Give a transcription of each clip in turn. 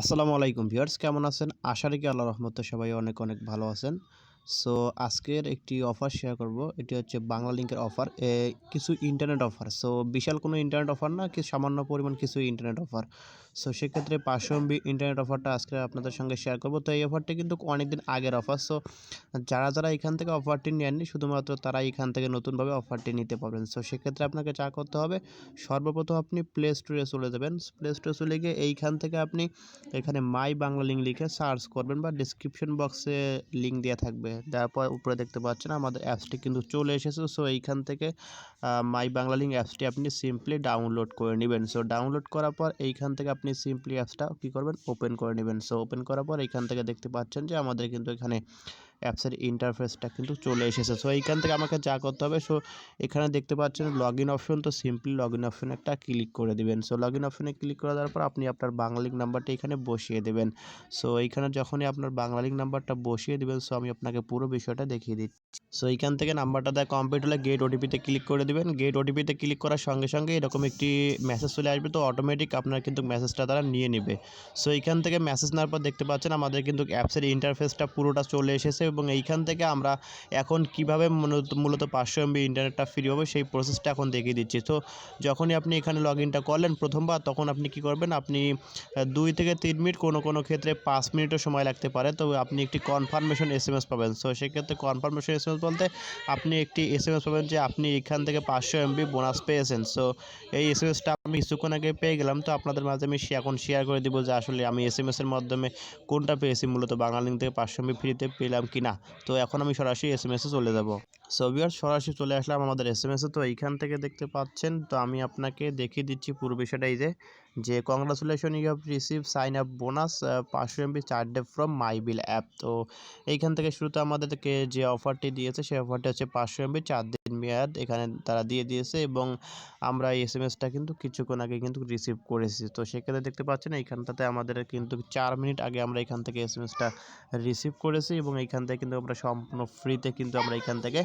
আসসালামু আলাইকুম ভিউয়ার্স কেমন আছেন? আশা রাখি আল্লাহ রহমতে সবাই অনেক অনেক ভালো আছেন। সো আজকের একটি অফার শেয়ার করব। এটি হচ্ছে বাংলা লিঙ্কের অফার কিছু ইন্টারনেট অফার সো বিশাল কোনো ইন্টারনেট অফার না কিছু সামান্য পরিমাণ কিছু ইন্টারনেট অফার সো সেক্ষেত্রে পাঁচশো এমবি ইন্টারনেট অফারটা আজকে আপনাদের সঙ্গে শেয়ার করব। তো এই অফারটি কিন্তু অনেক দিন আগের অফার সো যারা যারা এখান থেকে অফারটি নেননি, শুধুমাত্র তারা এখান থেকে নতুনভাবে অফারটি নিতে পারবেন। সো সেক্ষেত্রে আপনাকে যা করতে হবে, সর্বপ্রথম আপনি প্লে স্টোরে চলে যাবেন। প্লে স্টোরে চলে গিয়ে এইখান থেকে আপনি এখানে মাই বাংলা লিঙ্ক লিখে সার্চ করবেন বা ডিসক্রিপশন বক্সে লিঙ্ক দেওয়া থাকবে। তারপর উপরে দেখতে পাচ্ছেন আমাদের অ্যাপসটি কিন্তু চলে এসেছে। সো এইখান থেকে মাই বাংলা লিঙ্ক অ্যাপসটি আপনি সিম্পলি ডাউনলোড করে নেবেন। সো ডাউনলোড করার পর এইখান থেকে আপনি সিম্পলি অ্যাপসটা কী করবেন? ওপেন করে নেবেন। সো ওপেন করার পর এইখান থেকে দেখতে পাচ্ছেন যে আমাদের কিন্তু এখানে অ্যাপসের ইন্টারফেসটা কিন্তু চলে এসেছে। সো এইখান থেকে আমাকে যা করতে হবে সো এখানে দেখতে পাচ্ছেন লগ ইন অপশন তো সিম্পলি লগ ইন অপশন একটা ক্লিক করে দেবেন। সো লগ ইন অপশনে ক্লিক করে দেওয়ার পর আপনি আপনার বাংলালিঙ্ক নাম্বারটা এখানে বসিয়ে দেবেন। সো এইখানে যখনই আপনার বাংলালিঙ্ক নাম্বারটা বসিয়ে দেবেন সো আমি আপনাকে পুরো বিষয়টা দেখিয়ে দিচ্ছি। সো এইখান থেকে নাম্বারটা দেয় কমপ্লিট হলে গেট ওটিপিতে ক্লিক করে দেবেন। গেট ওটিপিতে ক্লিক করার সঙ্গে সঙ্গে এরকম একটি মেসেজ চলে আসবে, তো অটোমেটিক আপনার কিন্তু মেসেজটা তারা নিয়ে নেবে। সো এইখান থেকে মেসেজ নেওয়ার পর দেখতে পাচ্ছেন আমাদের কিন্তু অ্যাপসের ইন্টারফেসটা পুরোটা চলে এসেছে। এবং এইখান থেকে আমরা এখন কীভাবে মূলত পাঁচশো এমবি ইন্টারনেটটা ফ্রি হবে সেই প্রসেসটা এখন দেখিয়ে দিচ্ছি। তো যখনই আপনি এখানে লগ ইনটা করলেন প্রথমবার, তখন আপনি কি করবেন? আপনি দুই থেকে তিন মিনিট কোনো কোনো ক্ষেত্রে পাঁচ মিনিটও সময় লাগতে পারে। তো আপনি একটি কনফার্মেশন এস এম এস পাবেন। সো সেক্ষেত্রে কনফার্মেশন এস এম এস বলতে আপনি একটি এস এম এস পাবেন যে আপনি এখান থেকে পাঁচশো এমবি বোনাস পেয়েছেন। সো এই এস এম এসটা আমি কিছুক্ষণ আগে পেয়ে গেলাম। তো আপনাদের মাঝে আমি এখন শেয়ার করে দিব যে আসলে আমি এস এম এসের মাধ্যমে কোনটা পেয়েছি। মূলত বাংলালিঙ্ক থেকে পাঁচশো এমবি ফ্রিতে পেলাম কি না। তো এখন আমি সরাসরি এস এম এসে চলে যাব। সো বিয়ার সরাসরি চলে আসলাম আমাদের এস এম এসে তো এইখান থেকে দেখতে পাচ্ছেন, তো আমি আপনাকে দেখিয়ে দিচ্ছি পুরো বিষয়টা। এই যে যে congratulation you have receive sign up bonus পাঁচশো এমবি চার day from my bill app তো এইখান থেকে শুরুতে আমাদেরকে যে অফারটি দিয়েছে, সেই অফারটি হচ্ছে পাঁচশো এমবি চার দিন মেয়াদ এখানে তারা দিয়ে দিয়েছে এবং আমরা এই এস এম এসটা কিন্তু কিছুক্ষণ আগে কিন্তু রিসিভ করেছি। তো সেক্ষেত্রে দেখতে পাচ্ছেন, এইখানটাতে আমাদের কিন্তু চার মিনিট আগে আমরা এখান থেকে এস এম এসটা রিসিভ করেছি এবং এইখান থেকে কিন্তু আমরা সম্পূর্ণ ফ্রিতে কিন্তু আমরা এখান থেকে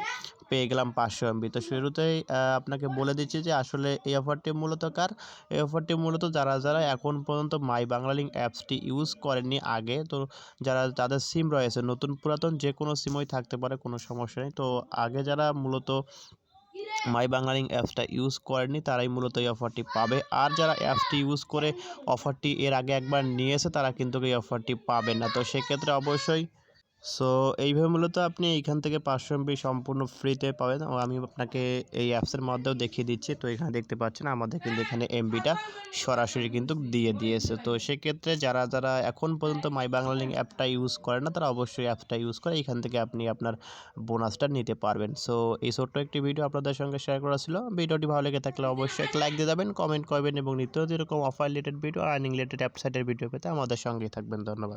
পেয়ে গেলাম পাঁচশো এমবি তো শুরুতেই আপনাকে বলে দিচ্ছি যে আসলে এই অফারটি মূলত কার? এই অফারটি মূলত যারা যারা এখন পর্যন্ত মাই বাংলালিঙ্ক অ্যাপসটি ইউজ করেননি আগে, তো যারা, যাদের সিম রয়েছে, নতুন পুরাতন যে কোনো সিমই থাকতে পারে, কোনো সমস্যা নেই। তো আগে যারা মূলত মাই বাংলালিঙ্ক অ্যাপসটা ইউজ করেনি তারাই মূলত এই অফারটি পাবে। আর যারা অ্যাপসটি ইউজ করে অফারটি এর আগে একবার নিয়েছে, তারা কিন্তু এই অফারটি পাবে না। তো সেক্ষেত্রে অবশ্যই সো এইভাবে মূলত আপনি এইখান থেকে পাঁচশো এমবি সম্পূর্ণ ফ্রিতে পাবেন। আমি আপনাকে এই অ্যাপসের মাধ্যমেও দেখিয়ে দিচ্ছি। তো এখানে দেখতে পাচ্ছেন, আমাদের কিন্তু এখানে এমবিটা সরাসরি কিন্তু দিয়ে দিয়েছে। তো সেক্ষেত্রে যারা যারা এখন পর্যন্ত মাই বাংলা লিঙ্ক অ্যাপটা ইউজ করে না, তারা অবশ্যই অ্যাপসটা ইউজ করে, এখান থেকে আপনি আপনার বোনাসটা নিতে পারবেন। সো এই ছোট্ট একটি ভিডিও আপনাদের সঙ্গে শেয়ার করা ছিল। ভিডিওটি ভালো লেগে থাকলে অবশ্যই এক লাইক দিয়ে যাবেন কমেন্ট করবেন এবং নিত্য এরকম offer related video earning related অ্যাপসাইটের video পেতে আমাদের সঙ্গেই থাকবেন। ধন্যবাদ।